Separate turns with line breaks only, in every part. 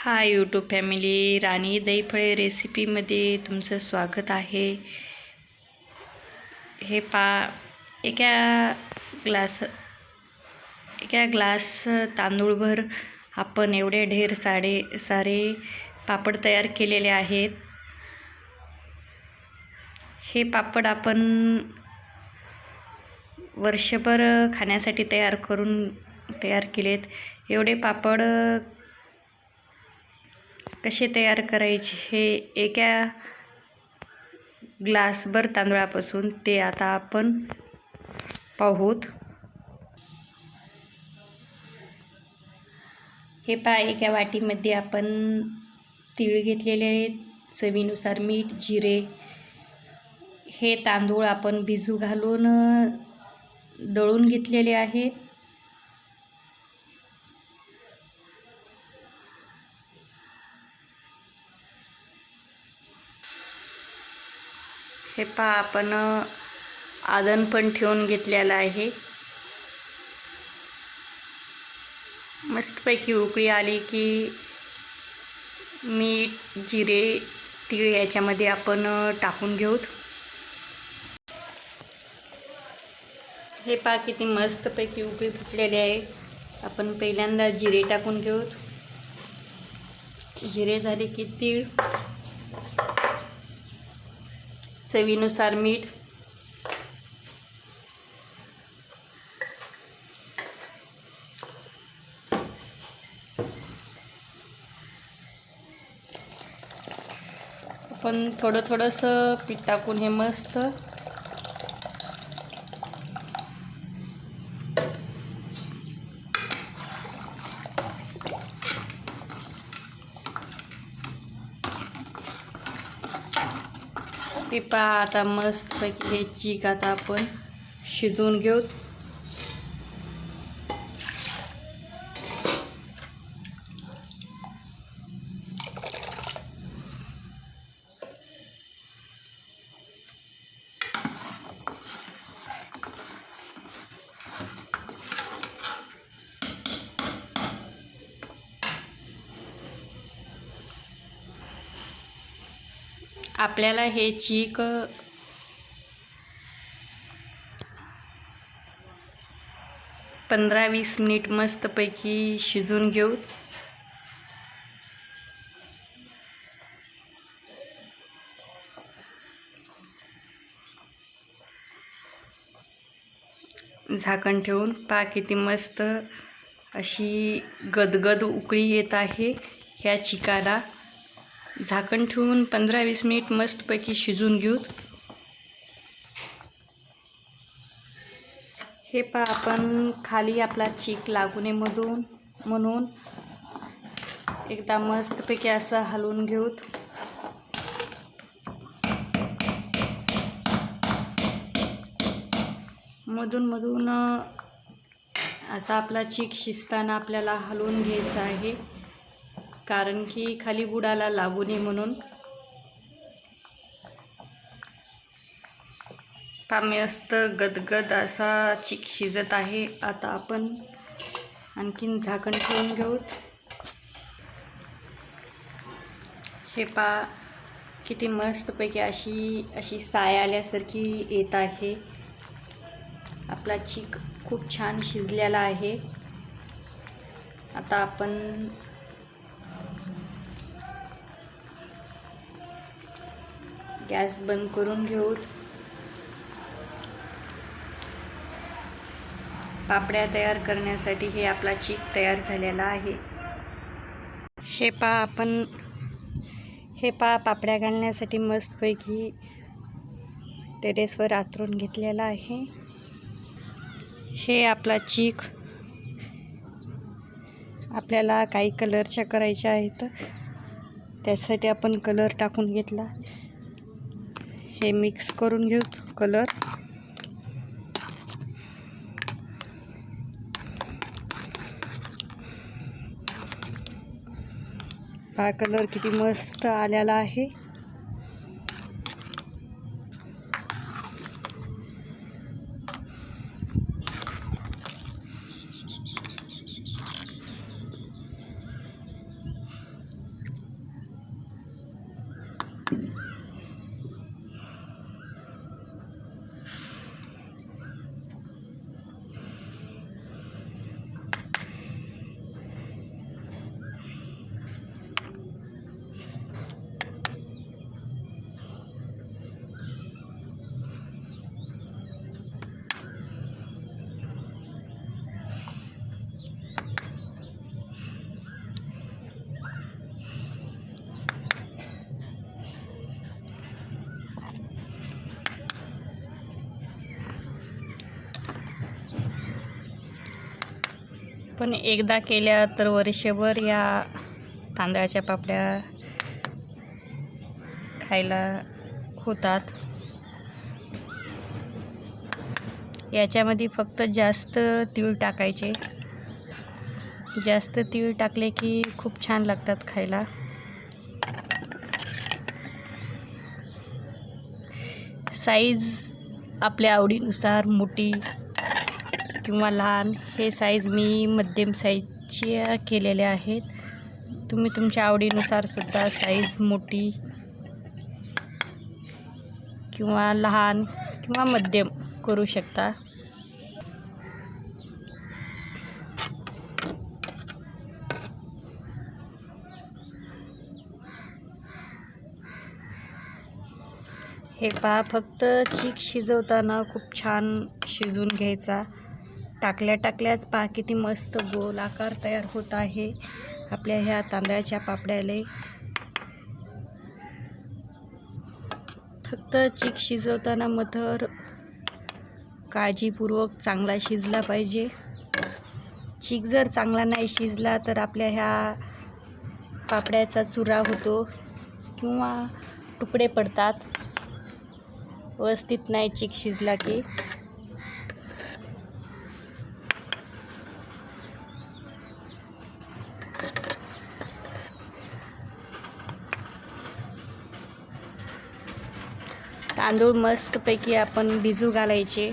Hi YouTube family राणी दहीफळे रेसिपीमध्ये तुमचं स्वागत आहे. हे पा एका ग्लास एका ग्लास तांदूळभर आपण एवढे ढेर साडे सारे पापड तयार केलेले आहेत. हे पापड आपण वर्षभर खाण्यासाठी तयार करून तयार केलेत. एवढे पापड कसे तयार करायचे हे एका ग्लासभर तांदळापासून ते आता आपण पाहूत. हे पहा एका वाटीमध्ये आपण तीळ घेतलेले आहेत. चवीनुसार मीठ जिरे हे तांदूळ आपण भिजू घालून दळून घेतलेले आहेत. हे पहा आपण आदन पण ठेवून घेतलेलं आहे. मस्तपैकी उकळी आली की मीठ जिरे तीळ याच्यामध्ये आपण टाकून घेऊत हे पहा किती मस्तपैकी उकळी फुटलेली आहे. आपण पहिल्यांदा जिरे टाकून घेऊत जिरे झाले की तीळ. चवीनुसार मीठ आपण थोडं थोडंसं पीठ टाकून हे मस्त पिपा आता मस्तपैकी हे चीक आता आपण शिजवून घेऊ आपल्याला हे चीक पंधरा वीस मिनिट मस्तपैकी शिजून घेऊ. झाकण ठेवून पा किती मस्त अशी गदगद उकळी येत आहे ह्या चिकाला. झाकण ठेवून पंधरा वीस मिनिट मस्तपैकी शिजून घेऊत. हे पा आपण खाली आपला चीक लागू नये मधून म्हणून एकदा मस्तपैकी असं हलवून घेऊत. मधून मधून असा आपला चीक शिजताना आपल्याला हलवून घ्यायचा आहे. कारण की खाली बुडाला लागू नये म्हणून. पाम्यस्त गदगद असा चिक शिजत आहे. आता आपण आणखीन झाकण ठेवून घेऊत. हे पा किती मस्तपैकी अशी अशी साय आल्यासारखी येत आहे. आपला चिक खूप छान शिजलेला आहे. आता आपण गॅस बंद करून घेऊत. पापड्या तयार करण्यासाठी हे आपला चीक तयार झालेला आहे. हे पा आपण हे पा पापड्या घालण्यासाठी मस्तपैकी टेरेसवर आतरून घेतलेला आहे. हे आपला चीक आपल्याला काही कलरच्या करायच्या आहेत. त्यासाठी आपण कलर टाकून घेतला. हे मिक्स करून घेऊ कलर हा कलर किती मस्त आलेला आहे. पण एकदा केल्या तर वर्षभर या तांदळाच्या पापड्या खायला होतात. याच्यामध्ये फक्त जास्त तीळ टाकायचे. जास्त तीळ टाकले की खूप छान लागतात खायला. साईज आपल्या आवडीनुसार मोठी किंवा लहान हे साईज मी मध्यम साईजची केलेल्या आहेत. तुम्ही तुमच्या आवडीनुसार सुद्धा साईज मोठी किंवा लहान किंवा मध्यम करू शकता. हे पहा फक्त चीक शिजवताना खूप छान शिजून घ्यायचा. टाकल्या टाकल्याच पहा किती मस्त गोल आकार तयार होत आहे आपल्या ह्या तांदळाच्या पापड्याला. फक्त चीक शिजवताना मधर काळजीपूर्वक चांगला शिजला पाहिजे. चीक जर चांगला नाही शिजला तर आपल्या ह्या पापड्याचा चुरा होतो किंवा तुकडे पडतात. व्यवस्थित नाही चीक शिजला की. तांदूळ मस्तपैकी आपण भिजू घालायचे.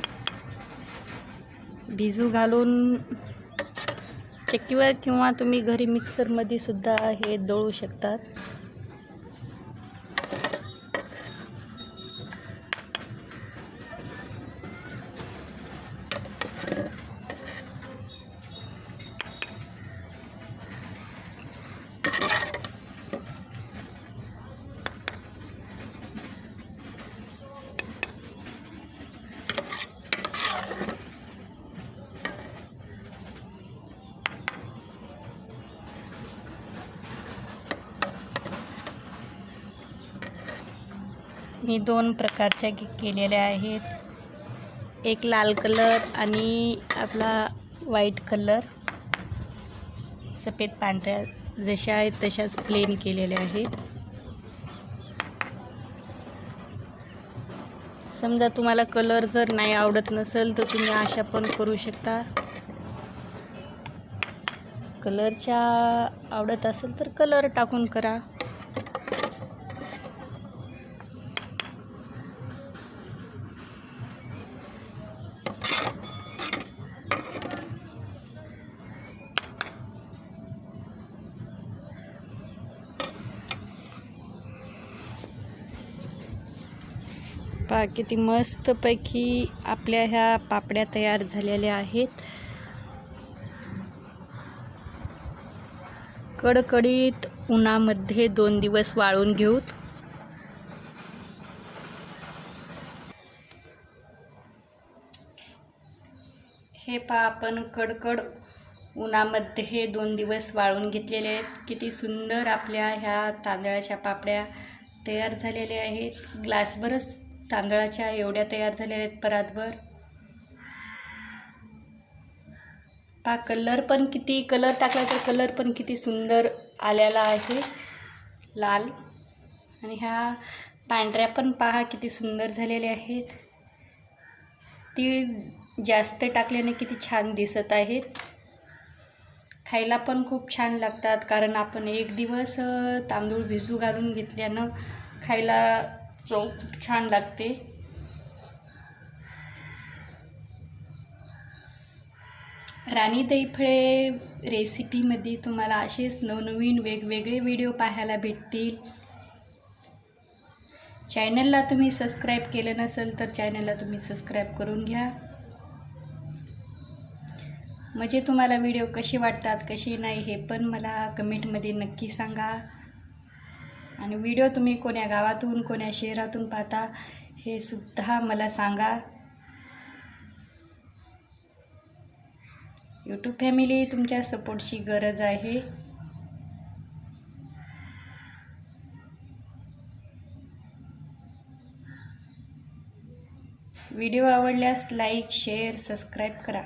भिजू घालून चक्कीवर किंवा तुम्ही घरी मिक्सरमध्ये सुद्धा हे दळू शकतात. मी दोन प्रकारच्या के केलेल्या आहेत. एक लाल कलर आणि आपला व्हाईट कलर. सफेद पांढऱ्या जशा आहेत तशाच प्लेन केलेल्या आहेत. समजा तुम्हाला कलर जर नाही आवडत नसेल तर तुम्ही अशा पण करू शकता. कलरच्या आवडत असेल तर कलर टाकून करा. पहा किती मस्तपैकी आपल्या ह्या पापड्या तयार झालेल्या आहेत. कडकडीत उन्हामध्ये दोन दिवस वाळून घेऊत. हे पहा आपण कडकड उन्हामध्ये हे दोन दिवस वाळून घेतलेले आहेत. किती सुंदर आपल्या ह्या तांदळाच्या पापड्या तयार झालेल्या आहेत. ग्लासभरच तांदळाच्या एवढ्या तयार झालेल्या आहेत परातभर. पा कलर पण किती कलर टाकला तर कलर पण किती सुंदर आलेला आहे. लाल. आणि ह्या पांढऱ्या पण पहा किती सुंदर झालेल्या आहेत. तीळ जास्त टाकल्याने किती छान दिसत आहेत. खायला पण खूप छान लागतात कारण आपण एक दिवस तांदूळ भिजू घालून घेतल्यानं खायला चव खूप छान लागते. राणी दैफळे रेसिपीमध्ये तुम्हाला असेच नवनवीन वेगवेगळे व्हिडिओ पाहायला भेटतील. चॅनलला तुम्ही सबस्क्राईब केलं नसेल तर चॅनलला तुम्ही सबस्क्राईब करून घ्या. म्हणजे तुम्हाला व्हिडिओ कसे वाटतात कसे नाही हे पण मला कमेंटमध्ये नक्की सांगा. आणि व्हिडिओ तुम्ही कोण्या गावातून कोण्या शहरातून पाहता हे सुद्धा मला सांगा. यूट्यूब फॅमिली तुमच्या सपोर्टची गरज आहे. व्हिडिओ आवडल्यास लाईक शेअर सबस्क्राईब करा.